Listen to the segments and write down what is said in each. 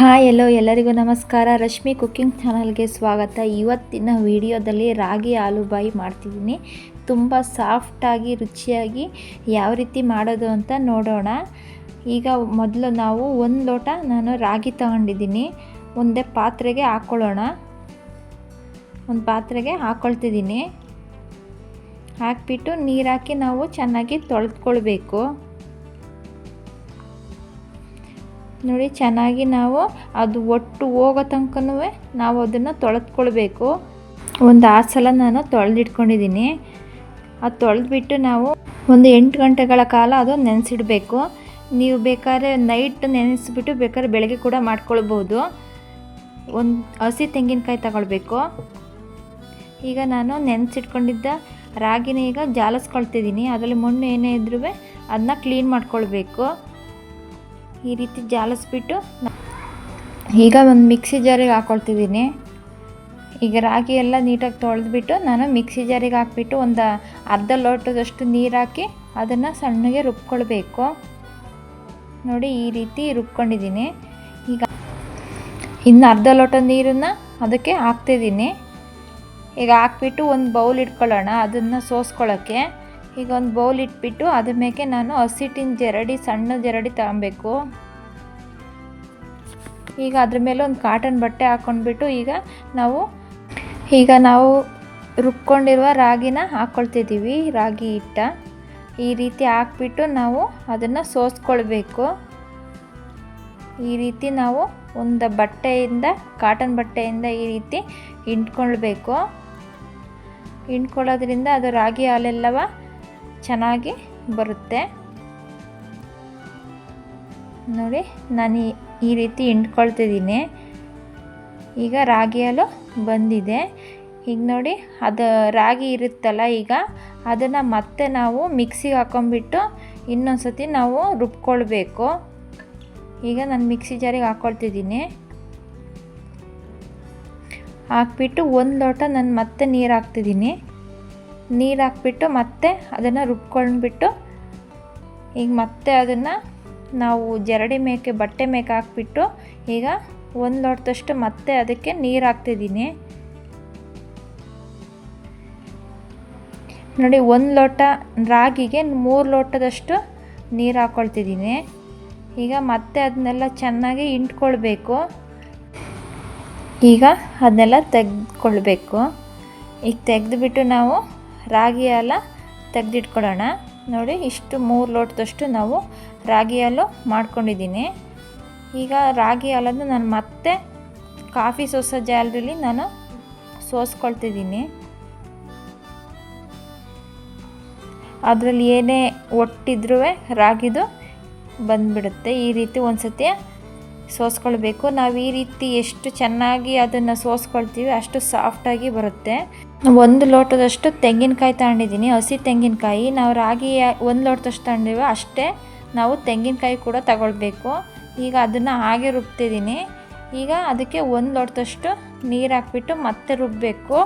Hi ಎಲ್ಲೋ ಎಲ್ಲರಿಗೂ ನಮಸ್ಕಾರ. Rashmi cooking ಚಾನಲ್ಗೆ ಸ್ವಾಗತ. ಇವತ್ತಿನ ವಿಡಿಯೋದಲ್ಲಿ ರಾಗಿ ಆಲೂಬಾಯಿ ಮಾಡ್ತಿದ್ದೀನಿ. ತುಂಬ ಸಾಫ್ಟಾಗಿ ರುಚಿಯಾಗಿ ಯಾವ ರೀತಿ ಮಾಡೋದು ಅಂತ ನೋಡೋಣ. ಈಗ ಮೊದಲು ನಾವು ಒಂದು ಲೋಟ ನಾನು ರಾಗಿ ತಗೊಂಡಿದ್ದೀನಿ. ಒಂದೇ ಪಾತ್ರೆಗೆ ಹಾಕ್ಕೊಳ್ಳೋಣ ಒಂದು ಪಾತ್ರೆಗೆ ಹಾಕ್ಕೊಳ್ತಿದ್ದೀನಿ ಹಾಕ್ಬಿಟ್ಟು ನೀರು ಹಾಕಿ ನಾವು ಚೆನ್ನಾಗಿ ತೊಳೆದ್ಕೊಳ್ಬೇಕು ನೋಡಿ, ಚೆನ್ನಾಗಿ ನಾವು ಅದು ಒಟ್ಟು ಹೋಗೋ ತನಕನೂ ನಾವು ಅದನ್ನು ತೊಳೆದ್ಕೊಳ್ಬೇಕು. ಒಂದು ಆರು ಸಲ ನಾನು ತೊಳೆದಿಟ್ಕೊಂಡಿದ್ದೀನಿ. ಅದು ತೊಳೆದ್ಬಿಟ್ಟು ನಾವು ಒಂದು ಎಂಟು ಗಂಟೆಗಳ ಕಾಲ ಅದು ನೆನೆಸಿಡಬೇಕು. ನೀವು ಬೇಕಾದ್ರೆ ನೈಟ್ ನೆನೆಸಿಬಿಟ್ಟು ಬೇಕಾದ್ರೆ ಬೆಳಗ್ಗೆ ಕೂಡ ಮಾಡ್ಕೊಳ್ಬೋದು. ಒಂದು ಹಸಿ ತೆಂಗಿನಕಾಯಿ ತಗೊಳ್ಬೇಕು. ಈಗ ನಾನು ನೆನೆಸಿಟ್ಕೊಂಡಿದ್ದ ರಾಗಿನ ಈಗ ಜಾಲಿಸ್ಕೊಳ್ತಿದ್ದೀನಿ. ಅದರಲ್ಲಿ ಮಣ್ಣು ಏನೇ ಇದ್ರೂ ಅದನ್ನ ಕ್ಲೀನ್ ಮಾಡ್ಕೊಳ್ಬೇಕು. ಈ ರೀತಿ ಜಾಲಿಸ್ಬಿಟ್ಟು ಈಗ ಒಂದು ಮಿಕ್ಸಿ ಜಾರಿಗೆ ಹಾಕ್ಕೊಳ್ತಿದ್ದೀನಿ ಈಗ ರಾಗಿ ಎಲ್ಲ ನೀಟಾಗಿ ತೊಳೆದ್ಬಿಟ್ಟು ನಾನು ಮಿಕ್ಸಿ ಜಾರಿಗೆ ಹಾಕ್ಬಿಟ್ಟು ಒಂದು ಅರ್ಧ ಲೋಟದಷ್ಟು ನೀರು ಹಾಕಿ ಅದನ್ನು ಸಣ್ಣಗೆ ರುಬ್ಕೊಳ್ಬೇಕು. ನೋಡಿ ಈ ರೀತಿ ರುಬ್ಕೊಂಡಿದ್ದೀನಿ. ಈಗ ಇನ್ನು ಅರ್ಧ ಲೋಟ ನೀರನ್ನು ಅದಕ್ಕೆ ಹಾಕ್ತಿದ್ದೀನಿ. ಈಗ ಹಾಕ್ಬಿಟ್ಟು ಒಂದು ಬೌಲ್ ಇಟ್ಕೊಳ್ಳೋಣ ಅದನ್ನು ಸೋಸ್ಕೊಳ್ಳೋಕ್ಕೆ ಈಗ ಒಂದು ಬೌಲ್ ಇಟ್ಬಿಟ್ಟು ಅದ್ರ ಮೇಲೆ ನಾನು ಹಸಿಟ್ಟಿನ ಜರಡಿ, ಸಣ್ಣ ಜರಡಿ ತಗೊಬೇಕು. ಈಗ ಅದ್ರ ಮೇಲೆ ಒಂದು ಕಾಟನ್ ಬಟ್ಟೆ ಹಾಕ್ಕೊಂಡ್ಬಿಟ್ಟು ಈಗ ನಾವು ಈಗ ನಾವು ರುಬ್ಕೊಂಡಿರುವ ರಾಗಿನ ಹಾಕ್ಕೊಳ್ತಿದ್ದೀವಿ ರಾಗಿ ಹಿಟ್ಟ. ಈ ರೀತಿ ಹಾಕ್ಬಿಟ್ಟು ನಾವು ಅದನ್ನು ಸೋಸ್ಕೊಳ್ಬೇಕು. ಈ ರೀತಿ ನಾವು ಒಂದು ಬಟ್ಟೆಯಿಂದ ಕಾಟನ್ ಬಟ್ಟೆಯಿಂದ ಈ ರೀತಿ ಹಿಂಡ್ಕೊಳ್ಬೇಕು. ಹಿಂಡ್ಕೊಳ್ಳೋದ್ರಿಂದ ಅದು ರಾಗಿ ಹಾಲೆಲ್ಲವ ಚೆನ್ನಾಗಿ ಬರುತ್ತೆ. ನೋಡಿ, ನಾನು ಈ ರೀತಿ ಹಿಂಡ್ಕೊಳ್ತಿದ್ದೀನಿ. ಈಗ ರಾಗಿ ಬಂದಿದೆ. ಈಗ ನೋಡಿ, ಅದು ರಾಗಿ ಇರುತ್ತಲ್ಲ ಈಗ, ಅದನ್ನು ಮತ್ತೆ ನಾವು ಮಿಕ್ಸಿಗೆ ಹಾಕೊಂಡ್ಬಿಟ್ಟು ಇನ್ನೊಂದು ಸತಿ ನಾವು ರುಬ್ಕೊಳ್ಬೇಕು. ಈಗ ನಾನು ಮಿಕ್ಸಿ ಜಾರಿಗೆ ಹಾಕ್ಕೊಳ್ತಿದ್ದೀನಿ ಹಾಕ್ಬಿಟ್ಟು ಒಂದು ಲೋಟ ನಾನು ಮತ್ತೆ ನೀರು ಹಾಕ್ತಿದ್ದೀನಿ. ನೀರು ಹಾಕ್ಬಿಟ್ಟು ಮತ್ತೆ ಅದನ್ನು ರುಬ್ಕೊಂಡ್ಬಿಟ್ಟು ಈಗ ಮತ್ತೆ ಅದನ್ನು ನಾವು ಜರಡಿ ಮೇಕೆ, ಬಟ್ಟೆ ಮೇಕೆ ಹಾಕ್ಬಿಟ್ಟು ಈಗ ಒಂದು ಲೋಟದಷ್ಟು ಮತ್ತೆ ಅದಕ್ಕೆ ನೀರು ಹಾಕ್ತಿದ್ದೀನಿ. ನೋಡಿ, ಒಂದು ಲೋಟ ರಾಗಿಗೆ ಮೂರು ಲೋಟದಷ್ಟು ನೀರು ಹಾಕ್ಕೊಳ್ತಿದ್ದೀನಿ. ಈಗ ಮತ್ತೆ ಅದನ್ನೆಲ್ಲ ಚೆನ್ನಾಗಿ ಇಂಟ್ಕೊಳ್ಬೇಕು ಈಗ ಅದನ್ನೆಲ್ಲ ತೆಗೆದುಕೊಳ್ಬೇಕು. ಈಗ ತೆಗೆದುಬಿಟ್ಟು ನಾವು ರಾಗಿ ಹಾಲ ತೆಗೆದಿಟ್ಕೊಳ್ಳೋಣ. ನೋಡಿ, ಇಷ್ಟು ಮೂರು ಲೋಟದಷ್ಟು ನಾವು ರಾಗಿ ಹಾಲು ಮಾಡ್ಕೊಂಡಿದ್ದೀನಿ. ಈಗ ರಾಗಿ ಹಾಲನ್ನು ನಾನು ಮತ್ತೆ ಕಾಫಿ ಸೋಸೋ ಜಾಲದಲ್ಲಿ ನಾನು ಸೋಸ್ಕೊಳ್ತಿದ್ದೀನಿ. ಅದರಲ್ಲಿ ಏನೇ ಒಟ್ಟಿದ್ರೂ ರಾಗಿದು ಬಂದುಬಿಡುತ್ತೆ. ಈ ರೀತಿ ಒಂದು ಸತಿ ಸೋಸ್ಕೊಳ್ಬೇಕು. ನಾವು ಈ ರೀತಿ ಎಷ್ಟು ಚೆನ್ನಾಗಿ ಅದನ್ನು ಸೋಸ್ಕೊಳ್ತೀವಿ ಅಷ್ಟು ಸಾಫ್ಟಾಗಿ ಬರುತ್ತೆ. ಒಂದು ಲೋಟದಷ್ಟು ತೆಂಗಿನಕಾಯಿ ತಗೊಂಡಿದ್ದೀನಿ. ಹಸಿ ತೆಂಗಿನಕಾಯಿ. ನಾವು ರಾಗಿ ಒಂದು ಲೋಟದಷ್ಟು ತಗೊಂಡಿವೋ ಅಷ್ಟೇ ನಾವು ತೆಂಗಿನಕಾಯಿ ಕೂಡ ತಗೊಳ್ಬೇಕು. ಈಗ ಅದನ್ನು ಹಾಗೆ ರುಬ್ತಿದ್ದೀನಿ. ಈಗ ಅದಕ್ಕೆ ಒಂದು ಲೋಟದಷ್ಟು ನೀರು ಹಾಕ್ಬಿಟ್ಟು ಮತ್ತೆ ರುಬ್ಬಬೇಕು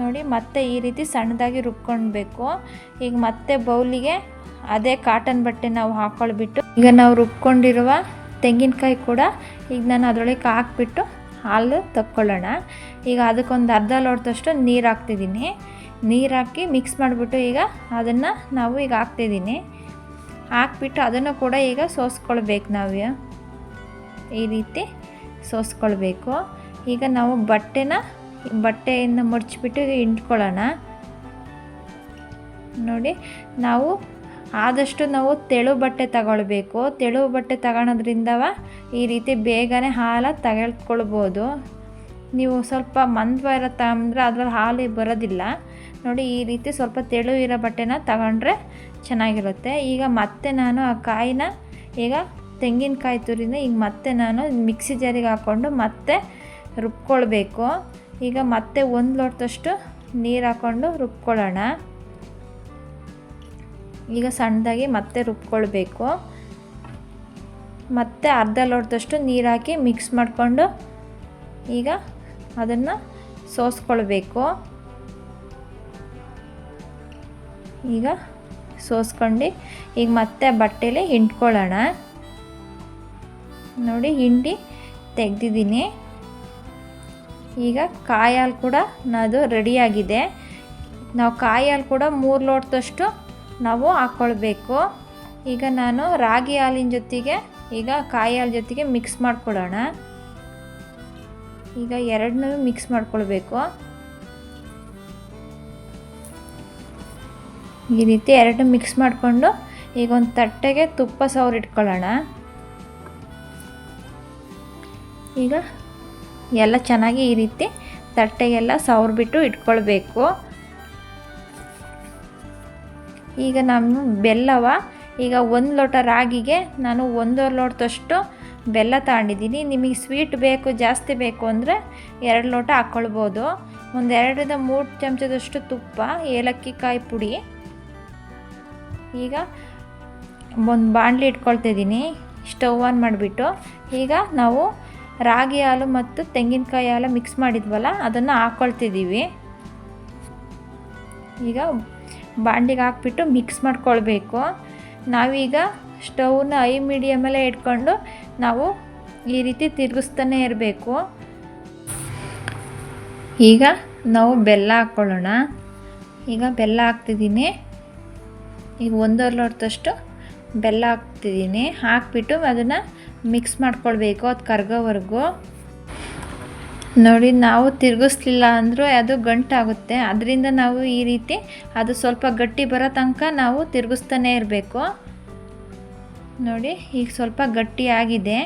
ನೋಡಿ, ಮತ್ತೆ ಈ ರೀತಿ ಸಣ್ಣದಾಗಿ ರುಬ್ಕೊಳ್ಬೇಕು. ಈಗ ಮತ್ತೆ ಬೌಲಿಗೆ ಅದೇ ಕಾಟನ್ ಬಟ್ಟೆ ನಾವು ಹಾಕ್ಕೊಳ್ಬಿಟ್ಟು ಈಗ ನಾವು ರುಬ್ಕೊಂಡಿರುವ ತೆಂಗಿನಕಾಯಿ ಕೂಡ ಈಗ ನಾನು ಅದರೊಳಗೆ ಹಾಕ್ಬಿಟ್ಟು ಹಾಲು ತಕ್ಕೊಳ್ಳೋಣ. ಈಗ ಅದಕ್ಕೊಂದು ಅರ್ಧ ಲೋಟದಷ್ಟು ನೀರು ಹಾಕ್ತಿದ್ದೀನಿ. ನೀರು ಹಾಕಿ ಮಿಕ್ಸ್ ಮಾಡಿಬಿಟ್ಟು ಈಗ ಅದನ್ನು ನಾವು ಈಗ ಹಾಕ್ತಿದ್ದೀನಿ. ಹಾಕ್ಬಿಟ್ಟು ಅದನ್ನು ಕೂಡ ಈಗ ಸೋಸ್ಕೊಳ್ಬೇಕು ನಾವು. ಈ ರೀತಿ ಸೋಸ್ಕೊಳ್ಬೇಕು. ಈಗ ನಾವು ಬಟ್ಟೆನ, ಬಟ್ಟೆಯಿಂದ ಮುಚ್ಚಿಬಿಟ್ಟು ಇಂಟ್ಕೊಳ್ಳೋಣ ನೋಡಿ, ನಾವು ಆದಷ್ಟು ನಾವು ತೆಳು ಬಟ್ಟೆ ತಗೊಳ್ಬೇಕು. ತೆಳು ಬಟ್ಟೆ ತಗೊಳೋದ್ರಿಂದವ ಈ ರೀತಿ ಬೇಗನೆ ಹಾಲು ತೆಗೆದುಕೊಳ್ಬೋದು ನೀವು ಸ್ವಲ್ಪ ಮಂದ್ವ ಇರೋ ತಗೊಂಡ್ರೆ ಅದ್ರಲ್ಲಿ ಹಾಲು ಬರೋದಿಲ್ಲ. ನೋಡಿ ಈ ರೀತಿ ಸ್ವಲ್ಪ ತೆಳು ಇರೋ ಬಟ್ಟೆನ ತಗೊಂಡ್ರೆ ಚೆನ್ನಾಗಿರುತ್ತೆ. ಈಗ ಮತ್ತೆ ನಾನು ಆ ಕಾಯಿನ ಈಗ ತೆಂಗಿನಕಾಯಿ ತುರಿನ ಈಗ ಮತ್ತೆ ನಾನು ಮಿಕ್ಸಿ ಜಾರಿಗೆ ಹಾಕ್ಕೊಂಡು ಮತ್ತೆ ರುಬ್ಕೊಳ್ಬೇಕು. ಈಗ ಮತ್ತೆ ಒಂದು ಲೋಟದಷ್ಟು ನೀರು ಹಾಕ್ಕೊಂಡು ರುಬ್ಕೊಳ್ಳೋಣ. ಈಗ ಸಣ್ಣದಾಗಿ ಮತ್ತೆ ರುಬ್ಕೊಳ್ಬೇಕು. ಮತ್ತೆ ಅರ್ಧ ಲೋಟದಷ್ಟು ನೀರು ಹಾಕಿ ಮಿಕ್ಸ್ ಮಾಡಿಕೊಂಡು ಈಗ ಅದನ್ನು ಸೋಸ್ಕೊಳ್ಬೇಕು. ಈಗ ಸೋಸ್ಕೊಂಡು ಈಗ ಮತ್ತೆ ಬಟ್ಟೆಲಿ ಹಿಂಡ್ಕೊಳ್ಳೋಣ. ನೋಡಿ ಹಿಂಡಿ ತೆಗೆದಿದ್ದೀನಿ. ಈಗ ಕಾಯಿ ಕೂಡ ಅದು ರೆಡಿಯಾಗಿದೆ ನಾವು ಕಾಯಿ ಹಾಲು ಕೂಡ ಮೂರು ಲೋಟದಷ್ಟು ನಾವು ಹಾಕ್ಕೊಳ್ಬೇಕು ಈಗ ನಾನು ರಾಗಿ ಹಾಲಿನ ಜೊತೆಗೆ, ಈಗ ಕಾಯಿ ಹಾಲು ಜೊತೆಗೆ ಮಿಕ್ಸ್ ಮಾಡ್ಕೊಳ್ಳೋಣ. ಈಗ ಎರಡನ್ನೂ ಮಿಕ್ಸ್ ಮಾಡ್ಕೊಳ್ಬೇಕು. ಈ ರೀತಿ ಎರಡು ಮಿಕ್ಸ್ ಮಾಡಿಕೊಂಡು ಈಗ ಒಂದು ತಟ್ಟೆಗೆ ತುಪ್ಪ ಸವರ್ ಇಟ್ಕೊಳ್ಳೋಣ. ಈಗ ಎಲ್ಲ ಚೆನ್ನಾಗಿ ಈ ರೀತಿ ತಟ್ಟೆಗೆಲ್ಲ ಸವರ್ಬಿಟ್ಟು ಇಟ್ಕೊಳ್ಬೇಕು. ಈಗ ನಾನು ಬೆಲ್ಲವ, ಈಗ ಒಂದು ಲೋಟ ರಾಗಿಗೆ ನಾನು ಒಂದೂವರೆ ಲೋಟದಷ್ಟು ಬೆಲ್ಲ ತಗೊಂಡಿದ್ದೀನಿ. ನಿಮಗೆ ಸ್ವೀಟ್ ಬೇಕು, ಜಾಸ್ತಿ ಬೇಕು ಅಂದರೆ ಎರಡು ಲೋಟ ಹಾಕ್ಕೊಳ್ಬೋದು. ಒಂದು ಎರಡರಿಂದ ಮೂರು ಚಮಚದಷ್ಟು ತುಪ್ಪ ಏಲಕ್ಕಿ ಕಾಯಿ ಪುಡಿ. ಈಗ ಒಂದು ಬಾಣಲಿ ಇಟ್ಕೊಳ್ತಿದ್ದೀನಿ. ಸ್ಟವ್ ಆನ್ ಮಾಡಿಬಿಟ್ಟು ಈಗ ನಾವು ರಾಗಿ ಹಾಲು ಮತ್ತು ತೆಂಗಿನಕಾಯಿ ಹಾಲು ಮಿಕ್ಸ್ ಮಾಡಿದ್ವಲ್ಲ, ಅದನ್ನು ಹಾಕ್ಕೊಳ್ತಿದ್ದೀವಿ. ಈಗ ಬಾಂಡಿಗೆ ಹಾಕ್ಬಿಟ್ಟು ಮಿಕ್ಸ್ ಮಾಡ್ಕೊಳ್ಬೇಕು. ನಾವೀಗ ಸ್ಟವ್ನ ಐ ಮೀಡಿಯಮಲ್ಲೇ ಇಟ್ಕೊಂಡು ನಾವು ಈ ರೀತಿ ತಿರುಗಿಸ್ತಾನೆ ಇರಬೇಕು. ಈಗ ನಾವು ಬೆಲ್ಲ ಹಾಕ್ಕೊಳ್ಳೋಣ. ಈಗ ಬೆಲ್ಲ ಹಾಕ್ತಿದ್ದೀನಿ. ಈಗ ಒಂದೂವರೆ ಲೋಟದಷ್ಟು ಬೆಲ್ಲ ಹಾಕ್ತಿದ್ದೀನಿ. ಹಾಕ್ಬಿಟ್ಟು ಅದನ್ನು ಮಿಕ್ಸ್ ಮಾಡ್ಕೊಳ್ಬೇಕು ಅದು ಕರ್ಗೋವರೆಗೂ. ನೋಡಿ, ನಾವು ತಿರುಗಿಸ್ಲಿಲ್ಲ ಅಂದರೂ ಅದು ಗಂಟಾಗುತ್ತೆ. ಅದರಿಂದ ನಾವು ಈ ರೀತಿ ಅದು ಸ್ವಲ್ಪ ಗಟ್ಟಿ ಬರೋ ತನಕ ನಾವು ತಿರುಗಿಸ್ತಾನೆ ಇರಬೇಕು. ನೋಡಿ, ಈಗ ಸ್ವಲ್ಪ ಗಟ್ಟಿಯಾಗಿದೆ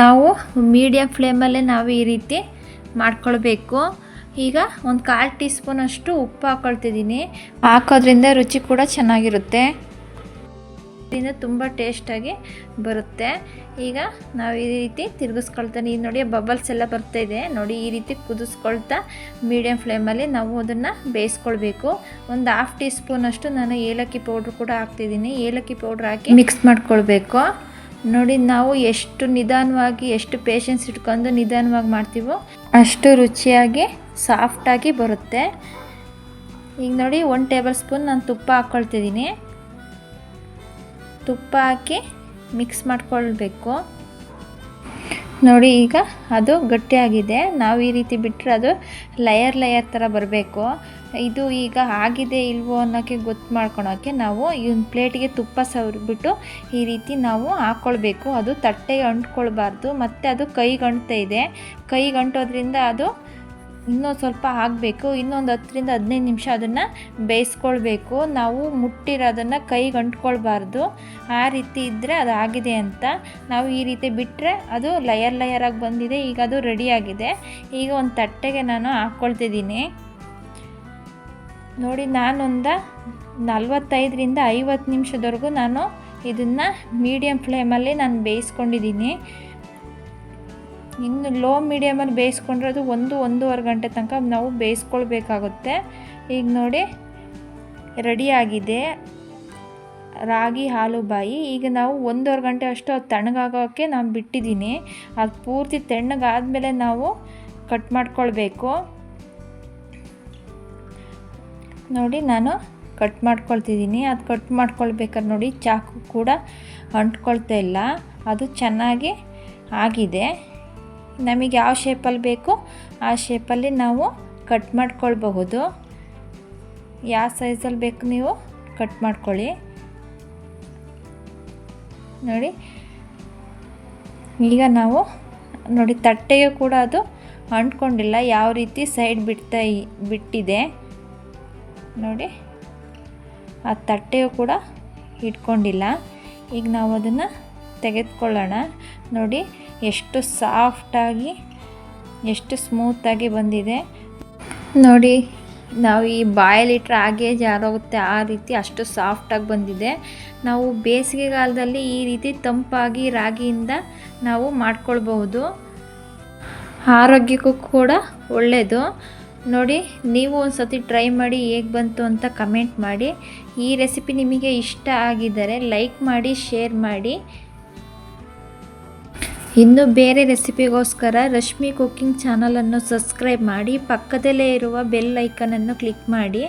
ನಾವು ಮೀಡಿಯಮ್ ಫ್ಲೇಮಲ್ಲೇ ನಾವು ಈ ರೀತಿ ಮಾಡ್ಕೊಳ್ಬೇಕು. ಈಗ ಒಂದು ಕಾಲು ಟೀ ಸ್ಪೂನಷ್ಟು ಉಪ್ಪು ಹಾಕ್ಕೊಳ್ತಿದ್ದೀನಿ ಹಾಕೋದ್ರಿಂದ ರುಚಿ ಕೂಡ ಚೆನ್ನಾಗಿರುತ್ತೆ. ಇದರಿಂದ ತುಂಬ ಟೇಸ್ಟಾಗಿ ಬರುತ್ತೆ. ಈಗ ನಾವು ಈ ರೀತಿ ತಿರುಗಿಸ್ಕೊಳ್ತಾನೆ ಈಗ ನೋಡಿ ಬಬಲ್ಸ್ ಎಲ್ಲ ಬರ್ತಾ ಇದೆ. ನೋಡಿ ಈ ರೀತಿ ಕುದಿಸ್ಕೊಳ್ತಾ ಮೀಡಿಯಮ್ ಫ್ಲೇಮಲ್ಲಿ ನಾವು ಅದನ್ನು ಬೇಯಿಸ್ಕೊಳ್ಬೇಕು. ಒಂದು ಹಾಫ್ ಟೀ ಸ್ಪೂನಷ್ಟು ನಾನು ಏಲಕ್ಕಿ ಪೌಡ್ರ್ ಕೂಡ ಹಾಕ್ತಿದ್ದೀನಿ. ಏಲಕ್ಕಿ ಪೌಡ್ರ್ ಹಾಕಿ ಮಿಕ್ಸ್ ಮಾಡ್ಕೊಳ್ಬೇಕು. ನೋಡಿ ನಾವು ಎಷ್ಟು ನಿಧಾನವಾಗಿ ಎಷ್ಟು ಪೇಷನ್ಸ್ ಇಟ್ಕೊಂಡು ನಿಧಾನವಾಗಿ ಮಾಡ್ತೀವೋ ಅಷ್ಟು ರುಚಿಯಾಗಿ ಸಾಫ್ಟಾಗಿ ಬರುತ್ತೆ. ಈಗ ನೋಡಿ ಒನ್ ಟೇಬಲ್ ಸ್ಪೂನ್ ನಾನು ತುಪ್ಪ ಹಾಕ್ಕೊಳ್ತಿದ್ದೀನಿ ತುಪ್ಪ ಹಾಕಿ ಮಿಕ್ಸ್ ಮಾಡ್ಕೊಳ್ಬೇಕು. ನೋಡಿ ಈಗ ಅದು ಗಟ್ಟಿಯಾಗಿದೆ. ನಾವು ಈ ರೀತಿ ಬಿಟ್ಟರೆ ಅದು ಲಯರ್ ಲಯರ್ ಥರ ಬರಬೇಕು. ಇದು ಈಗ ಆಗಿದೆ ಇಲ್ವೋ ಅನ್ನೋಕ್ಕೆ ಗೊತ್ತು ಮಾಡ್ಕೊಳೋಕ್ಕೆ ನಾವು ಒಂದು ಪ್ಲೇಟಿಗೆ ತುಪ್ಪ ಸವರಿಬಿಟ್ಟು ಈ ರೀತಿ ನಾವು ಹಾಕ್ಕೊಳ್ಬೇಕು ಅದು ತಟ್ಟೆಗೆ ಅಂಟ್ಕೊಳ್ಬಾರ್ದು. ಮತ್ತು ಅದು ಕೈಗಂಟ್ತಾ ಇದೆ. ಕೈಗಂಟೋದ್ರಿಂದ ಅದು ಇನ್ನೊಂದು ಸ್ವಲ್ಪ ಆಗಬೇಕು, ಇನ್ನೊಂದು ಹತ್ತರಿಂದ ಹದಿನೈದು ನಿಮಿಷ ಅದನ್ನು ಬೇಯಿಸ್ಕೊಳ್ಬೇಕು. ನಾವು ಮುಟ್ಟಿರೋದನ್ನು ಕೈಗೆ ಅಂಟ್ಕೊಳ್ಬಾರ್ದು. ಆ ರೀತಿ ಇದ್ದರೆ ಅದು ಆಗಿದೆ ಅಂತ. ನಾವು ಈ ರೀತಿ ಬಿಟ್ಟರೆ ಅದು ಲಯರ್ ಲಯರಾಗಿ ಬಂದಿದೆ, ಈಗ ಅದು ರೆಡಿಯಾಗಿದೆ ಈಗ ಒಂದು ತಟ್ಟೆಗೆ ನಾನು ಹಾಕ್ಕೊಳ್ತಿದ್ದೀನಿ ನೋಡಿ, ನಾನೊಂದು ನಲ್ವತ್ತೈದರಿಂದ ಐವತ್ತು ನಿಮಿಷದವರೆಗೂ ನಾನು ಇದನ್ನು ಮೀಡಿಯಮ್ ಫ್ಲೇಮಲ್ಲಿ ನಾನು ಬೇಯಿಸ್ಕೊಂಡಿದ್ದೀನಿ. ಇನ್ನು ಲೋ ಮೀಡಿಯಮಲ್ಲಿ ಬೇಯಿಸ್ಕೊಂಡ್ರೆ ಅದು ಒಂದು, ಒಂದೂವರೆ ಗಂಟೆ ತನಕ ನಾವು ಬೇಯಿಸ್ಕೊಳ್ಬೇಕಾಗುತ್ತೆ. ಈಗ ನೋಡಿ ರೆಡಿಯಾಗಿದೆ ರಾಗಿ, ಹಾಲು, ಬಾಯಿ. ಈಗ ನಾವು ಒಂದೂವರೆ ಗಂಟೆ ಅಷ್ಟು ಅದು ತಣ್ಣಗಾಗೋಕ್ಕೆ ನಾನು ಬಿಟ್ಟಿದ್ದೀನಿ. ಅದು ಪೂರ್ತಿ ತಣ್ಣಗಾದಮೇಲೆ ನಾವು ಕಟ್ ಮಾಡ್ಕೊಳ್ಬೇಕು. ನೋಡಿ, ನಾನು ಕಟ್ ಮಾಡ್ಕೊಳ್ತಿದ್ದೀನಿ. ಅದು ಕಟ್ ಮಾಡ್ಕೊಳ್ಬೇಕಾದ್ರೆ ನೋಡಿ, ಚಾಕು ಕೂಡ ಅಂಟ್ಕೊಳ್ತಾ ಇಲ್ಲ. ಅದು ಚೆನ್ನಾಗಿ ಆಗಿದೆ. ನಮಗೆ ಯಾವ ಶೇಪಲ್ಲಿ ಬೇಕು, ಆ ಶೇಪಲ್ಲಿ ನಾವು ಕಟ್ ಮಾಡ್ಕೊಳ್ಬಹುದು. ಯಾವ ಸೈಜಲ್ಲಿ ಬೇಕು ನೀವು ಕಟ್ ಮಾಡ್ಕೊಳ್ಳಿ. ನೋಡಿ. ಈಗ ನಾವು, ನೋಡಿ ತಟ್ಟೆಗೆ ಕೂಡ ಅದು ಅಂಟ್ಕೊಂಡಿಲ್ಲ, ಯಾವ ರೀತಿ ಸೈಡ್ ಬಿಡ್ತಾ ಬಿಟ್ಟಿದೆ. ನೋಡಿ. ಆ ತಟ್ಟೆಯು ಕೂಡ ಇಟ್ಕೊಂಡಿಲ್ಲ. ಈಗ ನಾವು ಅದನ್ನು ತೆಗೆದುಕೊಳ್ಳೋಣ. ನೋಡಿ, ಎಷ್ಟು ಸಾಫ್ಟಾಗಿ, ಎಷ್ಟು ಸ್ಮೂತಾಗಿ ಬಂದಿದೆ. ನೋಡಿ, ನಾವು ಈ ಬಾಯಲ್ಲಿಟ್ರೆ ಹಾಗೆ ಜಾರೋಗುತ್ತೆ ಆ ರೀತಿ ಅಷ್ಟು ಸಾಫ್ಟಾಗಿ ಬಂದಿದೆ. ನಾವು ಬೇಸಿಗೆಗಾಲದಲ್ಲಿ ಈ ರೀತಿ ತಂಪಾಗಿ ರಾಗಿಯಿಂದ ನಾವು ಮಾಡ್ಕೊಳ್ಬಹುದು. ಆರೋಗ್ಯಕ್ಕೂ ಕೂಡ ಒಳ್ಳೆಯದು ನೋಡಿ, ನೀವು ಒಂದು ಸತಿ ಟ್ರೈ ಮಾಡಿ ಹೇಗೆ ಬಂತು ಅಂತ ಕಮೆಂಟ್ ಮಾಡಿ. ಈ ರೆಸಿಪಿ ನಿಮಗೆ ಇಷ್ಟ ಆಗಿದ್ದರೆ ಲೈಕ್ ಮಾಡಿ, ಶೇರ್ ಮಾಡಿ. ಇನ್ನು ಬೇರೆ ರೆಸಿಪಿಗೋಸ್ಕರ ರಶ್ಮಿ ಕುಕ್ಕಿಂಗ್ ಚಾನಲನ್ನು ಸಬ್ಸ್ಕ್ರೈಬ್ ಮಾಡಿ ಪಕ್ಕದಲ್ಲೇ ಇರುವ ಬೆಲ್ ಐಕನನ್ನು ಕ್ಲಿಕ್ ಮಾಡಿ.